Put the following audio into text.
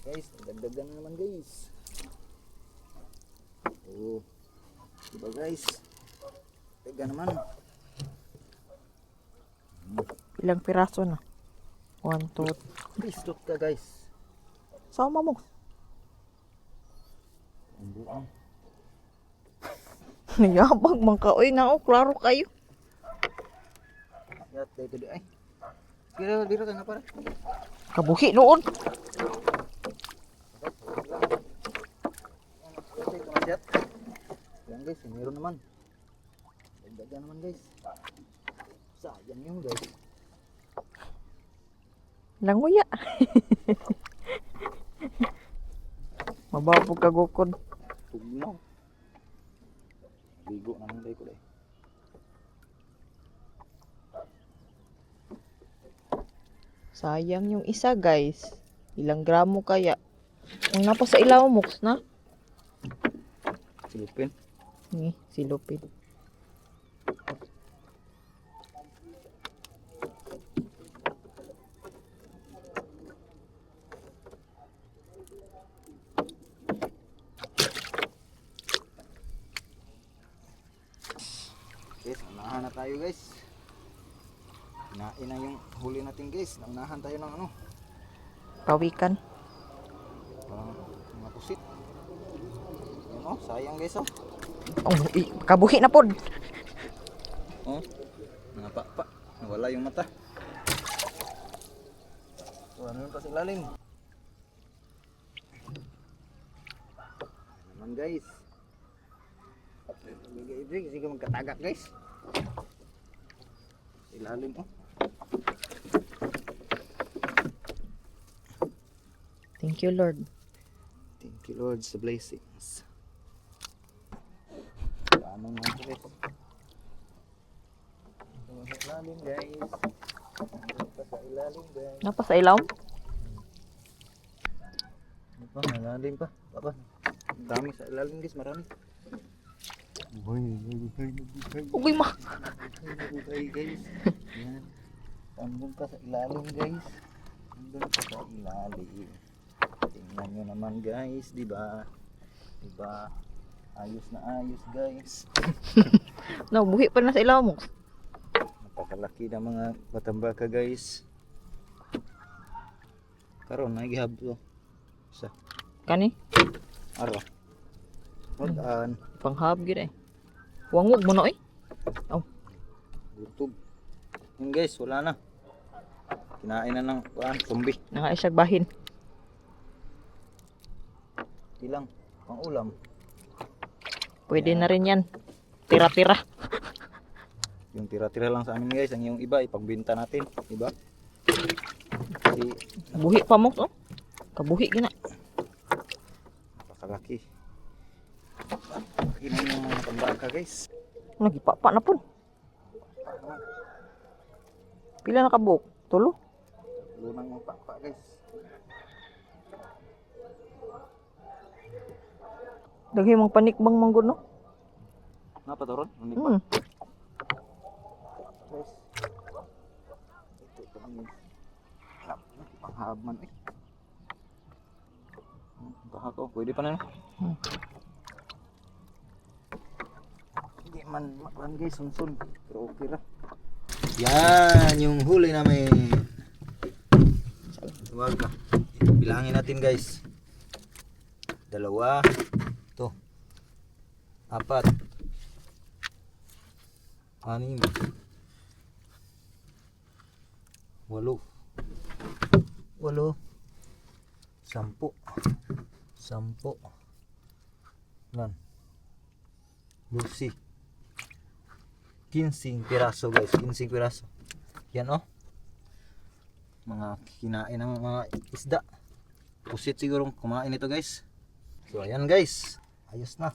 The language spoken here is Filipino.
Guys, dagdagan na naman guys. Oh. Diba guys? Dagdagan naman. Ilang piraso na? One, two, Please look ka guys. Sama mo. Ang buang. Nayabag man ka. Uy, nao, klaro kayo. Yat, dito di ay. Kira, dito ka na para. Kabuhi noon. Okay, kumasyat. Yan guys, meron naman. Dagdagan naman guys. Sayang yun guys. Languya. Mababog ka gukod. Tugnaw. Bigo na nang ko dai. Sayang yung isa, guys. Ilang gramo kaya? Ang napa sa ilaw mo, na? Silupin. Ni, silupin. Guys, unahan na tayo guys. Hinain na yung huli natin guys. Naunahan tayo ng ano. Pawikan. Parang mga pusit. Oh, sayang guys oh. Oh, i- kabuhi na pod. Oh, napa pa. Nawala yung mata. Ano yun pa sa ilalim? Naman guys. Ibig, sige magkatagak guys. Ilalim oh. Thank you, Lord. Thank you Lord sa blessings. Ito guys? Ito sa ilalim guys. Ito pa sa ilalim guys. Napa sa ilaw? Ano pa? Malalim pa. Ang dami sa ilalim guys. Marami. Uy, nabuhay, nabuhay. Uy, ma. Nabuhay guys. Yan. Andun pa sa ilalim guys. Andun pa sa ilalim. Tingnan nyo naman guys. di ba? Di ba? Ayos na ayos guys. Nabuhi pa na sa ilaw mo. Napakalaki ng mga batambaka guys. Karon nagihab. Sa Kani? aro. Magaan. Panghab gid eh. Wangog mo na eh. Gutog. Yun guys, wala na. Kinain na ng kuan, zombie. Nakaisag bahin. Ilang pang ulam. Pwede na rin yan. Tira-tira. Yung tira-tira lang sa amin guys, ang yung iba ipagbenta natin, iba. Kasi Buhi pa mo. Oh. Kabuhi gina. napakalaki. Laki na yung mga tambaka guys. Nagipapa na po. Pila na kabuok? Tulo? Lunang mga pakpa guys. Daghay mga panikbang manggod no? Napa to ron? Hindi pa. Hmm. Guys. Ito ito. Harap, Panghabman eh. Hmm, Bahak ko, pwede pa na no? Hmm. Hindi man makuhan guys, sunsun. Pero okay ra. Yan, yung huli namin. Huwag na. Bilangin natin guys. Dalawa. Apat. Anim. Walo. Walo. Sampu. Sampu. Lan. Lucy. 15 piraso guys, 15 piraso. Yan oh. Mga kinain ng mga isda. Pusit siguro kumain ito guys. So ayan guys. Ayos na.